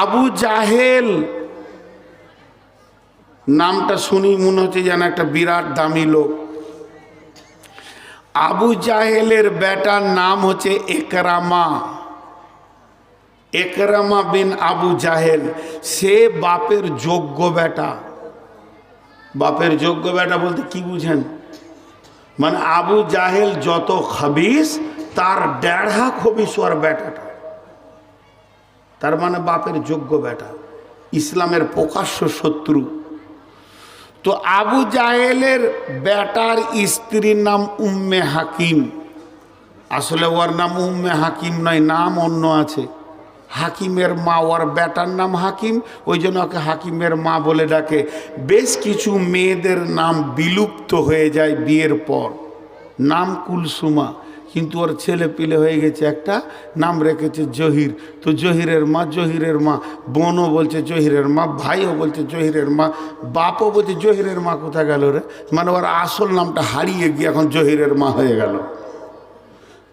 আবু জাহেল। নামটা শুনি মনে হচ্ছে যেন একটা বিরাট দামি লোক। আবু জাহেলের বেটার নাম হচ্ছে একরামা। একরামা বিন আবু জাহেল, সে বাপের যোগ্য বেটা। বাপের যোগ্য বেটা বলতে কি বুঝেন? মানে আবু জাহেল যত খাবিস, তার দেড়হা খবিস ওর বেটাটা। তার মানে বাপের যোগ্য বেটা, ইসলামের প্রকাশ্য শত্রু। তো আবু জাহেলের বেটার স্ত্রীর নাম উম্মে হাকিম। আসলে ওর নাম উম্মে হাকিম নয়, নাম অন্য আছে। হাকিমের মা, ওর বেটার নাম হাকিম, ওই জন্য ওকে হাকিমের মা বলে ডাকে। বেশ কিছু মেয়েদের নাম বিলুপ্ত হয়ে যায় বিয়ের পর। নাম কুলসুমা। কিন্তু ওর ছেলে পিলে হয়ে গেছে একটা, নাম রেখেছে জহির। তো জহিরের মা জহিরের মা, বোনও বলছে জহিরের মা, ভাইও বলছে জহিরের মা, বাপও বলছে জহিরের মা কোথায় গেল রে? মানে ওর আসল নামটা হারিয়ে গিয়ে এখন জহিরের মা হয়ে গেল।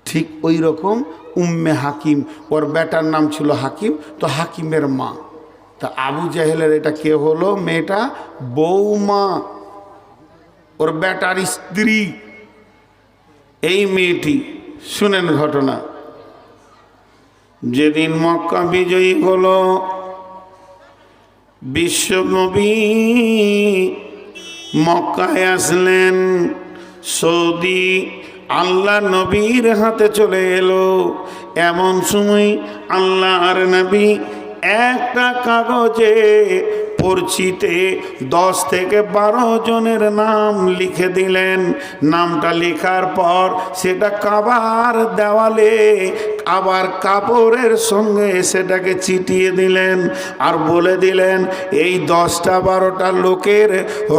ঠিক ওই রকম উম্মে হাকিম, ওর বেটার নাম ছিল হাকিম, তো হাকিমের মা। তা আবু জাহেলের এটা কে হলো? মেয়েটা বৌমা। ওর বেটার স্ত্রী। এই মেয়েটি, শুনেন ঘটনা। যেদিন মক্কা বিজয়ী হলো, বিশ্বনবী মক্কায় আসলেন, সৌদি আল্লাহ নবীর হাতে চলে এলো। এমন সময় আল্লাহর নবী একটা কাগজে পরিচিতে দশ থেকে বারো জনের নাম লিখে দিলেন। নামটা লেখার পর সেটা কাবার দেওয়ালে আবার কাপড়ের সঙ্গে সেটাকে চিটিয়ে দিলেন আর বলে দিলেন, এই দশটা বারোটা লোকের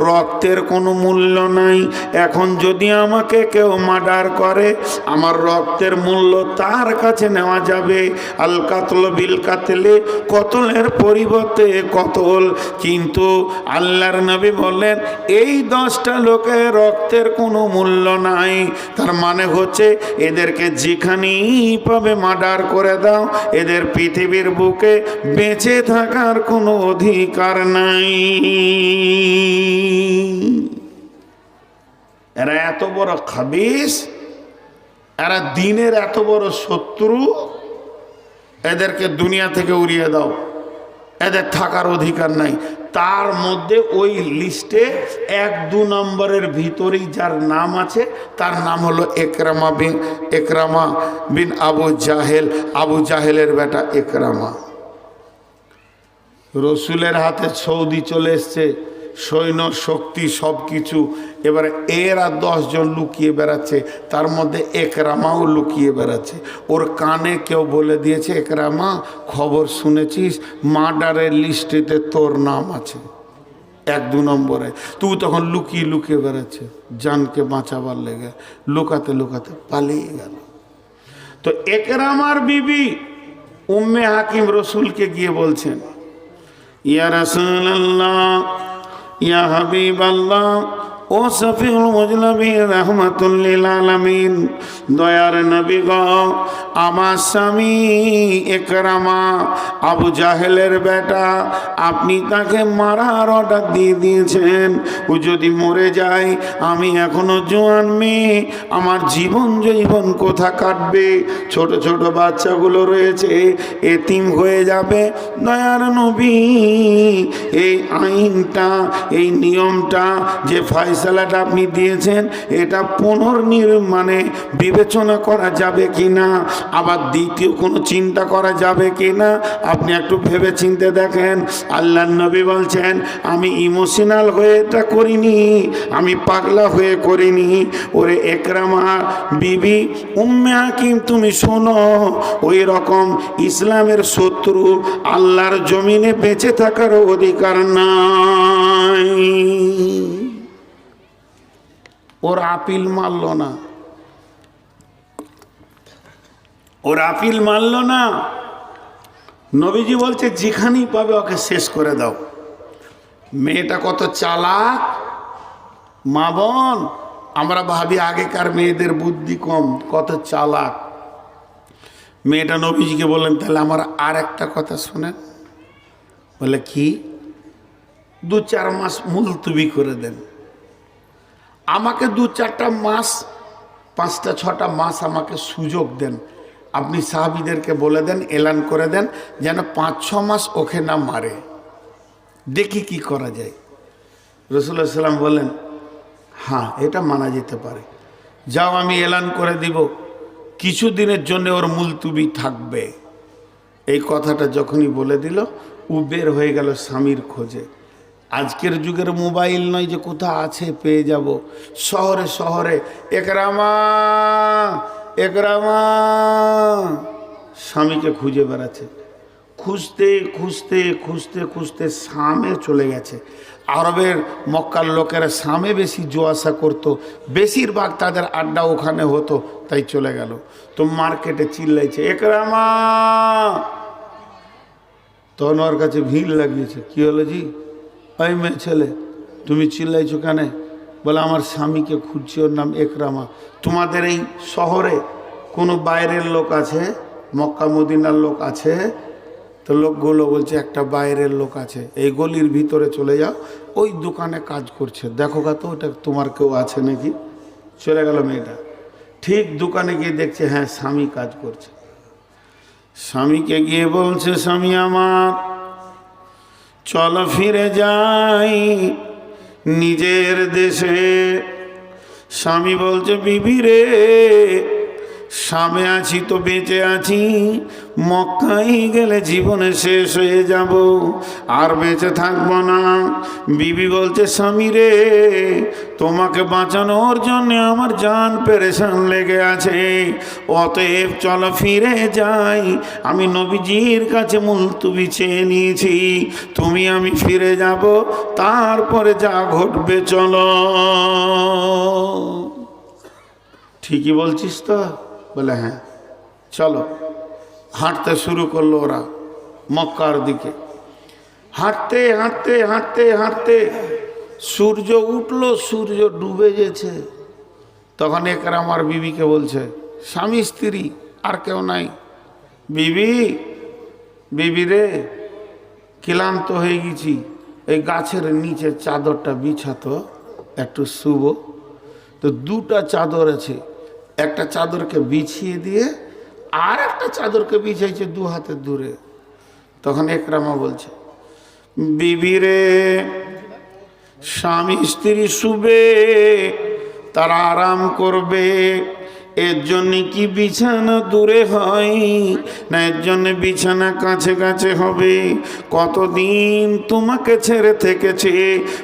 রক্তের কোনো মূল্য নাই। এখন যদি আমাকে কেউ মার্ডার করে, আমার রক্তের মূল্য তার কাছে নেওয়া যাবে। আল কাতল বিল কাতলে, কতলের পরিবর্তে কতল। কিন্তু আল্লাহর নবী বললেন, এই দশটা লোকের রক্তের কোনো মূল্য নাই। তার মানে হচ্ছে এদেরকে যেখানেই পাবে মার্ডার করে দাও, এদের পৃথিবীর বুকে বেঁচে থাকার কোনো অধিকার নাই। এরা এত বড় খাবিস, এরা দিনের এত বড় শত্রু, এদেরকে দুনিয়া থেকে উড়িয়ে দাও, এদের থাকার অধিকার নাই। তার মধ্যে ওই লিস্টে এক, দু নম্বরের ভিতরেই যার নাম আছে, তার নাম হলো একরামা বিন একরামা বিন আবু জাহেল। আবু জাহেলের বেটা একরামা। রসুলের হাতে সৌদি চলে এসছে। সৈন্য, শক্তি সব কিছু এবারে এরা দশজন লুকিয়ে বেড়াচ্ছে, তার মধ্যে একরামাও লুকিয়ে বেড়াচ্ছে। ওর কানে কেউ বলে দিয়েছে একরামা খবর শুনেছিস? মার্ডারের লিস্টেতে তোর নাম আছে। এক, দু নম্বরে। তুই তখন লুকিয়ে লুকিয়ে বেড়াচ্ছে, জানকে বাঁচাবার লেগে। লুকাতে লুকাতে পালিয়ে গেল। তো একরামার বিবি উম্মে হাকিম রসুলকে গিয়ে বলছেন, ইয়া ইয়া হাবিবাল্লাহ। ও সফিউল মুজলামিন রহমাতুল্লিল আলামিন, দয়ার নবী আমার স্বামী একরামা, আবু জাহেলের বেটা, আপনি তাকে মারার অর্ডার দিয়ে দিয়েছেন। ও যদি মরে যায়, আমি এখনও জোয়ান মেয়ে, আমার জীবন জীবন কোথা কাটবে? ছোট ছোট বাচ্চাগুলো রয়েছে, এতিম হয়ে যাবে। দয়ার নবী, এই আইনটা, এই নিয়মটা যে ফয়সালাটা আপনি দিয়েছেন, এটা পুনর্নির মানে বিবেচনা করা যাবে কি না আবার দ্বিতীয় কোনো চিন্তা করা যাবে কি না আপনি একটু ভেবে চিনতে দেখেন আল্লাহ নবী বলছেন, আমি ইমোশনাল হয়ে এটা করিনি, আমি পাগলা হয়ে করিনি। ওরে একরামা বিবি, উম্মে হাকিম, তুমি শোনো, ওই রকম ইসলামের শত্রু আল্লাহর জমিনে বেঁচে থাকার অধিকার নাই। ওর আপিল মারল না। ওর আপিল মানল না। নবীজি বলছে, যেখানেই পাবে ওকে শেষ করে দাও। মেয়েটা কত চালাক। মা বোন, আমরা ভাবি আগেকার মেয়েদের বুদ্ধি কম, কত চালাক। মেয়েটা নবীজিকে বললেন, তাহলে আমার আর একটা কথা শোনেন। বলে, কি? দু চার মাস মুলতুবি করে দেন। আমাকে দু চারটা মাস, পাঁচটা, ছটা মাস আমাকে সুযোগ দেন। আপনি সাহাবিদেরকে বলে দেন, এলান করে দেন, যেন পাঁচ, ছ মাস ওকে না মারে। দেখি কি করা যায়। রসুল্লাহ সাল্লাম বলেন হ্যাঁ এটা মানা যেতে পারে। যাও, আমি এলান করে দিব। কিছু দিনের জন্য ওর মুলতুবি থাকবে। এই কথাটা যখনই বলে দিল, ও বের হয়ে গেল স্বামীর খোঁজে। আজকের যুগের মোবাইল নয় যে কোথা আছে, পেয়ে যাব। শহরে শহরে। একরামা একরামা স্বামীকে খুঁজে বেড়াচ্ছে। খুঁজতে খুঁজতে খুঁজতে খুঁজতে সামে চলে গেছে। আরবের মক্কার লোকেরা সামে বেশি জোয়াশা করত। বেশিরভাগ তাদের আড্ডা ওখানে হতো, তাই চলে গেল। তো মার্কেটে চিল্লাইছে একরামা তখন কাছে ভিড় লাগিয়েছে। কি হলো জি? ওই মেয়ে ছেলে, তুমি চিল্লাইছো কেন? বলে, আমার স্বামীকে খুঁজছি, ওর নাম একরামা। তোমাদের এই শহরে কোনো বাইরের লোক আছে? মক্কা, মদিনার লোক আছে? তো লোকগুলো বলছে, একটা বাইরের লোক আছে। এই গলির ভিতরে চলে যাও, ওই দোকানে কাজ করছে। দেখো গা তো, ওটা তোমার কেউ আছে নাকি? চলে গেল মেয়েটা। ঠিক দোকানে গিয়ে দেখছে হ্যাঁ স্বামী কাজ করছে। স্বামীকে গিয়ে বলছে, স্বামী আমার চল ফিরে যাই নিজের দেশে। স্বামী বলছে বিবি রে স্বামী আছি তো বেঁচে আছি। মক্কাই গেলে জীবনে শেষ হয়ে যাব। আর বেঁচে থাকব না। বিবি বলছে, স্বামী রে, তোমাকে বাঁচানোর জন্য আমার জান পেরেশান লেগে আছে। অতএব চলো ফিরে যাই। আমি নবীজির কাছে মুলতুবি চেয়ে নিয়েছি। তুমি, আমি ফিরে যাব। তারপরে যা ঘটবে, চলো। ঠিকই বলছিস তো? বলে হ্যাঁ চলো। হাঁটতে শুরু করল ওরা মক্কার দিকে। হাঁটতে হাঁটতে হাঁটতে হাঁটতে সূর্য উঠল, সূর্য ডুবে গেছে। তখন একরা আমার বিবিকে বলছে, স্বামী, স্ত্রী, আর কেউ নাই। বিবি বিবি রে, ক্লান্ত হয়ে গেছি। এই গাছের নিচে চাদরটা বিছাতো, একটু শুভ তো দুটা চাদর আছে। একটা চাদরকে বিছিয়ে দিয়ে আর একটা চাদরকে বিছাইছে দু হাতে দূরে। তখন একরামা বলছে বিবিরে স্বামী স্ত্রী শুবে, তারা আরাম করবে এর জন্য কি বিছানা দূরে হয়? না এর জন্য বিছানা কাছে কাছে হবে। কতদিন তোমাকে ছেড়ে থেকেছে?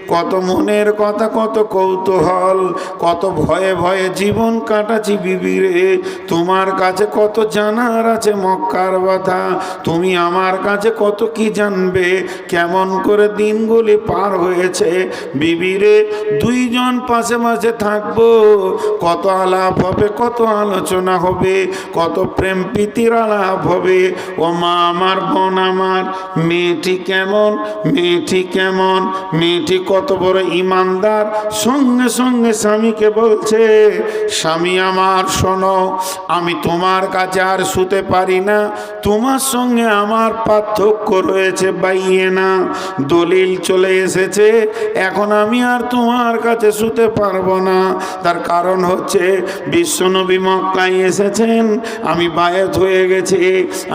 কত মনের কথা, কত কৌতূহল, কত ভয়ে ভয়ে জীবন কাটাচ্ছি বিবিরে। তোমার কাছে কত জানার আছে মক্কার কথা তুমি আমার কাছে কত কি জানবে? কেমন করে দিনগুলি পার হয়েছে? বিবিরে দুইজন পাশে পাশে থাকব। কত আলাপ হবে, কত আলোচনা হবে, কত প্রেম প্রীতির আলাপ হবে। ও মা আমার বোন আমার, মেয়েটি কেমন মেয়েটি কেমন, মেয়েটি কত বড় ইমানদার। সঙ্গে সঙ্গে স্বামীকে বলছে, স্বামী আমার, শোনো, আমি তোমার কাছে আর শুতে পারি না। তোমার সঙ্গে আমার পার্থক্য রয়েছে, বাইয়ে না, দলিল চলে এসেছে, এখন আমি আর তোমার কাছে শুতে পারব না। তার কারণ হচ্ছে, বিশ্বনবী মক্কায় এসেছেন, আমি বায়াত হয়ে গেছি,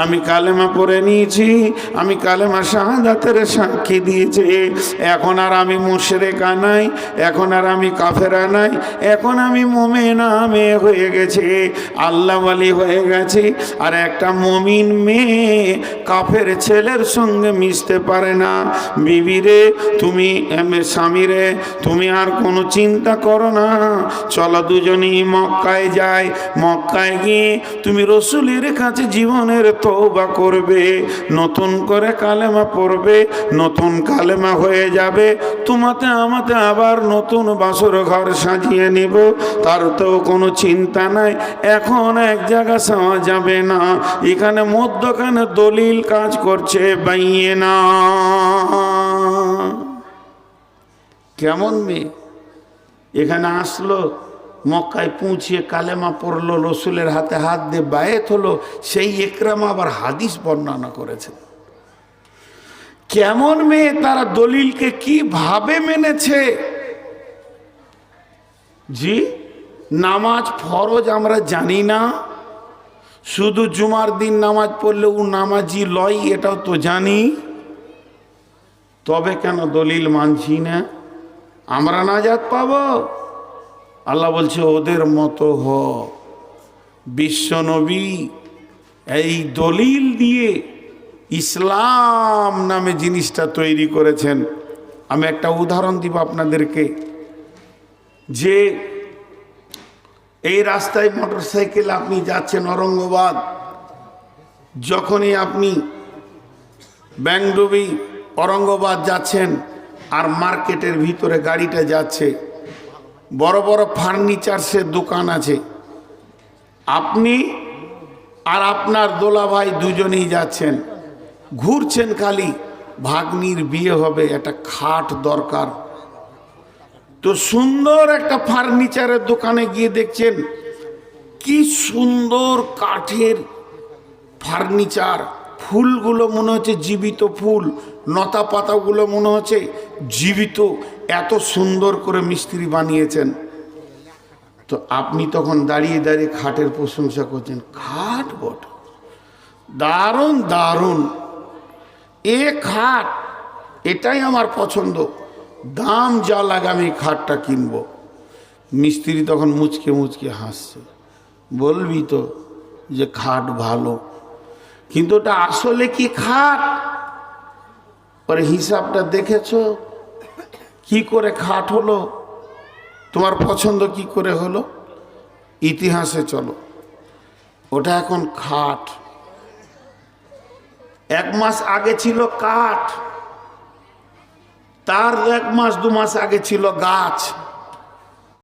আমি কালেমা পড়ে নিয়েছি, আমি কালেমা শাহাদাতের সাক্ষী দিয়েছি, এখন আর আমি মুশরেকা নাই, এখন আর আমি কাফেরা নাই, এখন আমি মোমেনা মেয়ে হয়ে গেছি আল্লাহওয়ালি হয়ে গেছি, আর একটা মমিন মেয়ে কাফের ছেলের সঙ্গে মিশতে পারে না। বিবিরে, তুমি স্বামীরে, তুমি আর কোনো চিন্তা করো না। চলো দুজনেই মক্কায় যাই। মক্কায় গিয়ে তুমি রসুলের কাছে জীবনের তৌবা করবে। নতুন করে কালেমা পড়বে, নতুন কালেমা হয়ে যাবে। তোমাতে আমাতে আবার নতুন বাসর ঘর সাজিয়ে নিব। তার তো কোনো চিন্তা নাই, এখন এক জায়গা যাওয়া যাবে না। এখানে মধ্যখানে দলিল কাজ করছে বাইয়ে না। কেমন মেয়ে? এখানে আসলো, মক্কায় পৌঁছিয়ে কালেমা পড়ল, রসুলের হাতে হাত দিয়ে বায়েত হলো, সেই একরামা আবার হাদিস বর্ণনা করেছেন কেমন মেয়ে তারা দলিলকে কীভাবে মেনেছে? জি, নামাজ ফরজ আমরা জানি না। শুধু জুমার দিন নামাজ পড়লে ও নামাজি লয়, এটাও তো জানি। তবে কেন দলিল মানছি না? আমরা নাজাত পাব? আল্লাহ বলছে, ওদের মতো হ। বিশ্বনবী এই দলিল দিয়ে ইসলাম নামে জিনিসটা তৈরি করেছেন। আমি একটা উদাহরণ দিব আপনাদেরকে। যে এই রাস্তায় মোটর সাইকেল আপনি যাচ্ছেন অরঙ্গবাদ যখনই আপনি ব্যাংডুবি অরঙ্গবাদ যাচ্ছেন আর মার্কেটের ভিতরে গাড়িটা যাচ্ছে, বড় বড় ফার্নিচার্সের দোকান আছে, আপনি আর আপনার দোলা ভাই দুজনেই যাচ্ছেন। ঘুরছেন খালি। ভাগ্নির বিয়ে হবে, একটা খাট দরকার। তো সুন্দর একটা ফার্নিচারের দোকানে গিয়ে দেখছেন, কি সুন্দর কাঠের ফার্নিচার। ফুলগুলো মনে হচ্ছে জীবিত ফুল নতা পাতাগুলো মনে হচ্ছে জীবিত। এত সুন্দর করে মিস্ত্রি বানিয়েছেন। তো আপনি তখন দাঁড়িয়ে দাঁড়িয়ে খাটের প্রশংসা করছেন, খাট বট। দারুণ দারুণ। এ খাট, এটাই আমার পছন্দ। দাম যা লাগে আমি খাটটা কিনবো। মিস্ত্রি তখন মুচকে মুচকে হাসছে। বলবি তো যে খাট ভালো, কিন্তু ওটা আসলে কি খাট? পরে হিসাবটা দেখেছ? কি করে খাট হলো? তোমার পছন্দ কি করে হলো? ইতিহাসে চলো। ওটা এখন খাট। এক মাস আগে ছিল কাঠ তার এক মাস দু মাস আগে ছিল গাছ।